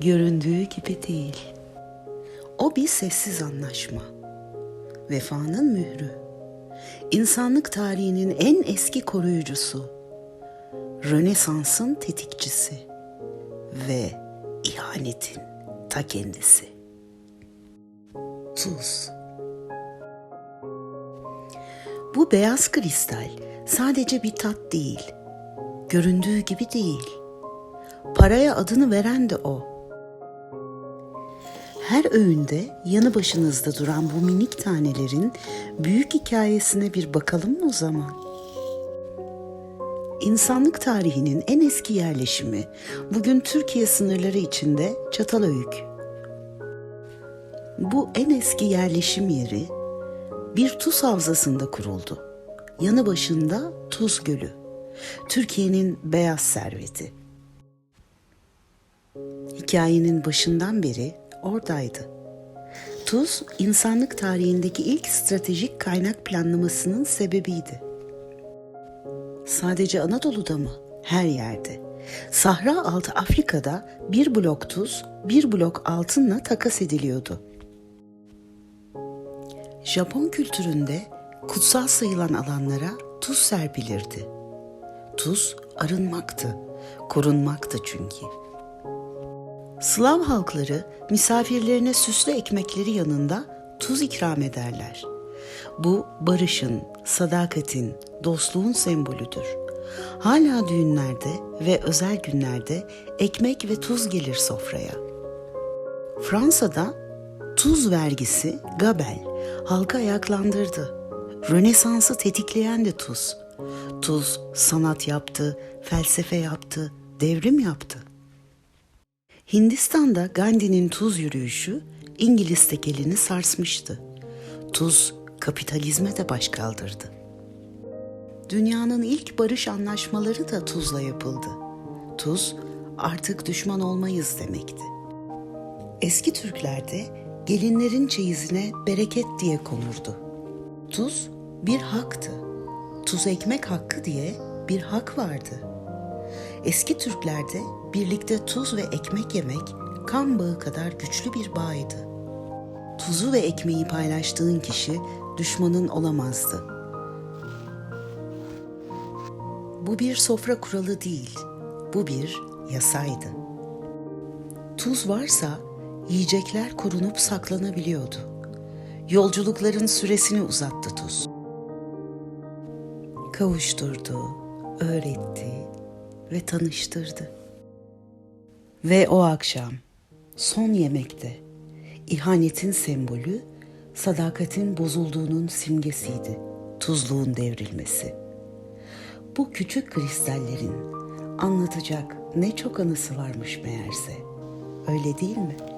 göründüğü gibi değil. O bir sessiz anlaşma. Vefanın mührü. İnsanlık tarihinin en eski koruyucusu. Rönesans'ın tetikçisi ve ihanetin ta kendisi. Tuz. Bu beyaz kristal sadece bir tat değil. Göründüğü gibi değil. Paraya adını veren de o. Her öğünde yanı başınızda duran bu minik tanelerin büyük hikayesine bir bakalım mı o zaman? İnsanlık tarihinin en eski yerleşimi bugün Türkiye sınırları içinde Çatalhöyük. Bu en eski yerleşim yeri bir tuz havzasında kuruldu. Yanı başında Tuz Gölü. Türkiye'nin beyaz serveti. Hikayenin başından beri oradaydı. Tuz, insanlık tarihindeki ilk stratejik kaynak planlamasının sebebiydi. Sadece Anadolu'da mı? Her yerde. Sahra altı Afrika'da bir blok tuz, bir blok altınla takas ediliyordu. Japon kültüründe kutsal sayılan alanlara tuz serpilirdi. Tuz arınmaktı, korunmaktı çünkü. Slav halkları misafirlerine süslü ekmekleri yanında tuz ikram ederler. Bu barışın, sadakatin, dostluğun sembolüdür. Hala düğünlerde ve özel günlerde ekmek ve tuz gelir sofraya. Fransa'da tuz vergisi Gabel halkı ayaklandırdı. Rönesans'ı tetikleyen de tuz. Tuz sanat yaptı, felsefe yaptı, devrim yaptı. Hindistan'da Gandhi'nin tuz yürüyüşü İngiliz tekelini sarsmıştı. Tuz kapitalizme de baş kaldırdı. Dünyanın ilk barış anlaşmaları da tuzla yapıldı. Tuz artık düşman olmayız demekti. Eski Türklerde gelinlerin çeyizine bereket diye konurdu. Tuz bir haktı. Tuz ekmek hakkı diye bir hak vardı. Eski Türklerde birlikte tuz ve ekmek yemek kan bağı kadar güçlü bir bağydı. Tuzu ve ekmeği paylaştığın kişi düşmanın olamazdı. Bu bir sofra kuralı değil, bu bir yasaydı. Tuz varsa yiyecekler korunup saklanabiliyordu. Yolculukların süresini uzattı tuz. Kavuşturdu, öğretti ve tanıştırdı. Ve o akşam son yemekte ihanetin sembolü, sadakatin bozulduğunun simgesiydi. Tuzluğun devrilmesi. Bu küçük kristallerin anlatacak ne çok anısı varmış meğerse. Öyle değil mi?''